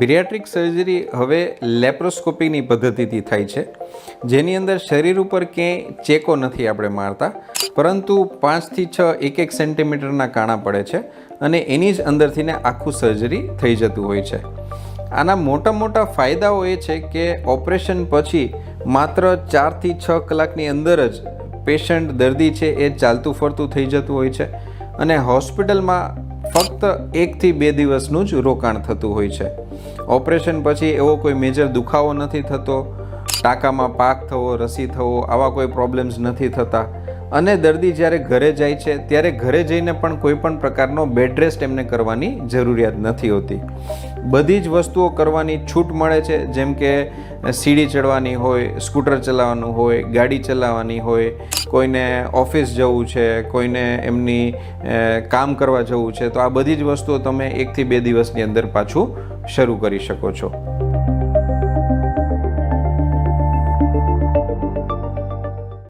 બિરિયાટ્રિક surgery હવે લેપ્રોસ્કોપીની પદ્ધતિથી થાય છે. જેની અંદર શરીર ઉપર ક્યાંય ચેકો નથી આપણે મારતા, પરંતુ પાંચથી છ એક એક સેન્ટીમીટરના કાણા પડે છે અને એની જ અંદરથી ને આખું સર્જરી થઈ જતું હોય છે. આના મોટા મોટા ફાયદાઓ એ છે કે ઓપરેશન પછી માત્ર ચારથી છ કલાકની અંદર જ પેશન્ટ દર્દી છે એ ચાલતું ફરતું થઈ જતું હોય છે અને હોસ્પિટલમાં ફક્ત એકથી બે દિવસનું જ રોકાણ થતું હોય છે. ઓપરેશન પછી એવો કોઈ મેજર દુખાવો નથી થતો. ટાંકામાં પાક થવો, રસી થવો, આવા કોઈ પ્રોબ્લેમ્સ નથી થતા. અને દર્દી જ્યારે ઘરે જાય છે, ત્યારે ઘરે જઈને પણ કોઈ પણ પ્રકારનો બેડ રેસ્ટ એમને કરવાની જરૂરિયાત નથી હોતી. બધી જ વસ્તુઓ કરવાની છૂટ મળે છે, જેમ કે સીડી ચડવાની હોય, સ્કૂટર ચલાવવાનું હોય, ગાડી ચલાવવાની હોય, કોઈને ઓફિસ જવું છે, કોઈને એમની કામ કરવા જવું છે, તો આ બધી જ વસ્તુઓ તમે એકથી બે દિવસની અંદર પાછું શરૂ કરી શકો છો.